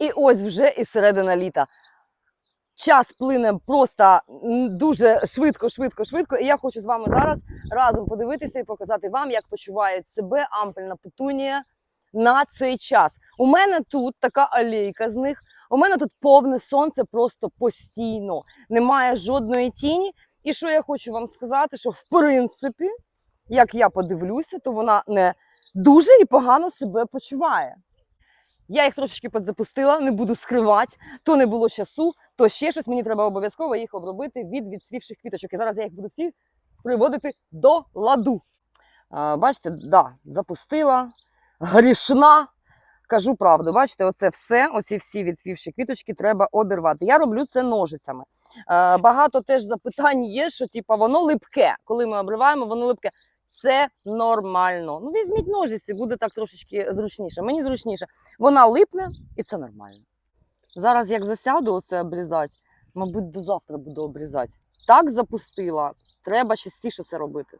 І ось вже і середина літа. Час плине просто дуже швидко, швидко, швидко. І я хочу з вами зараз разом подивитися і показати вам, як почуває себе ампельна петунія на цей час. У мене тут така алейка з них. У мене тут повне сонце просто постійно. Немає жодної тіні. І що я хочу вам сказати, що в принципі, як я подивлюся, то вона не дуже і погано себе почуває. Я їх трошечки підзапустила, не буду скривати. То не було часу, то ще щось. Мені треба обов'язково їх обробити від відсвівших квіточок. І зараз я їх буду всі приводити до ладу. А, бачите, да, запустила, грішна. Кажу правду, бачите, оце все, оці всі відцвівші квіточки треба обірвати. Я роблю це ножицями. Багато теж запитань є, що типу, воно липке. Коли ми обриваємо, воно липке. Це нормально. Ну, візьміть ножиці, буде так трошечки зручніше. Мені зручніше. Вона липне і це нормально. Зараз як засяду оце обрізати, мабуть, до завтра буду обрізати. Так запустила, треба частіше це робити.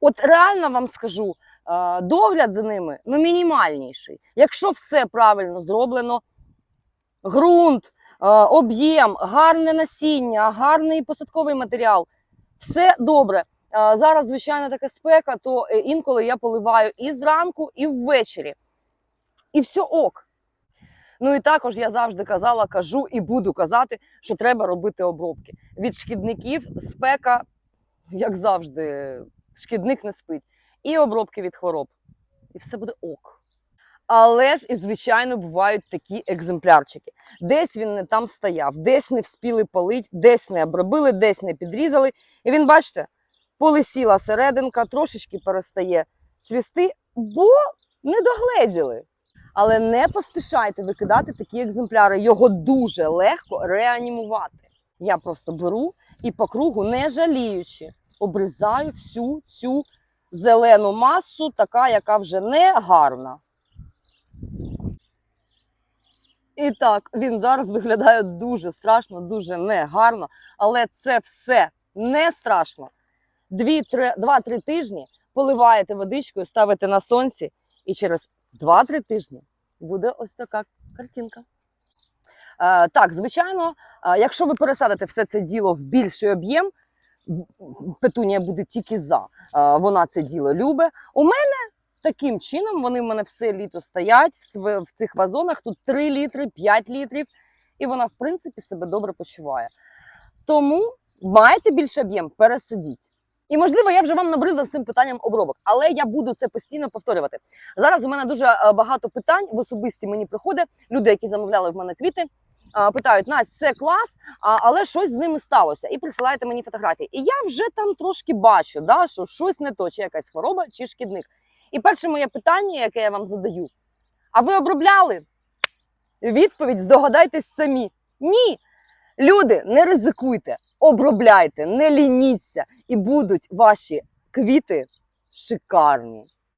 От реально вам скажу, е, догляд за ними ну, мінімальніший. Якщо все правильно зроблено, ґрунт, е, об'єм, гарне насіння, гарний посадковий матеріал, все добре. Зараз, звичайно, така спека, то е, інколи я поливаю і зранку, і ввечері. І все ок. Ну і також я завжди казала, кажу і буду казати, що треба робити обробки. Від шкідників спека, як завжди, шкідник не спить. І обробки від хвороб. І все буде ок. Але ж і, звичайно, бувають такі екземплярчики. Десь він не там стояв, десь не вспіли полить, десь не обробили, десь не підрізали. І він, бачите, полисіла серединка, трошечки перестає цвісти, бо не догледіли. Але не поспішайте викидати такі екземпляри. Його дуже легко реанімувати. Я просто беру і по кругу, не жаліючи, обрізаю всю цю зелену масу, така, яка вже не гарна. І так, він зараз виглядає дуже страшно, дуже негарно, але це все не страшно. Дві-три- Два-три тижні поливаєте водичкою, ставите на сонці, і через 2-3 тижні буде ось така картинка. Е, так, звичайно, е, якщо ви пересадите все це діло в більший об'єм, петунія буде тільки за. Е, вона це діло любить. У мене таким чином вони в мене все літо стоять в цих вазонах. Тут 3 літри, 5 літрів, і вона, в принципі, себе добре почуває. Тому маєте більший об'єм, пересадіть. І можливо, я вже вам набридла з цим питанням обробок, але я буду це постійно повторювати. Зараз у мене дуже е, багато питань в особисті мені приходять. Люди, які замовляли в мене квіти, е, питають: Настя, все клас, але щось з ними сталося. І присилаєте мені фотографії. І я вже там трошки бачу, да, що щось не то, чи якась хвороба, чи шкідник. І перше моє питання, яке я вам задаю: а ви обробляли? Відповідь здогадайтесь самі. Ні. Люди, не ризикуйте, обробляйте, не лініться, і будуть ваші квіти шикарні.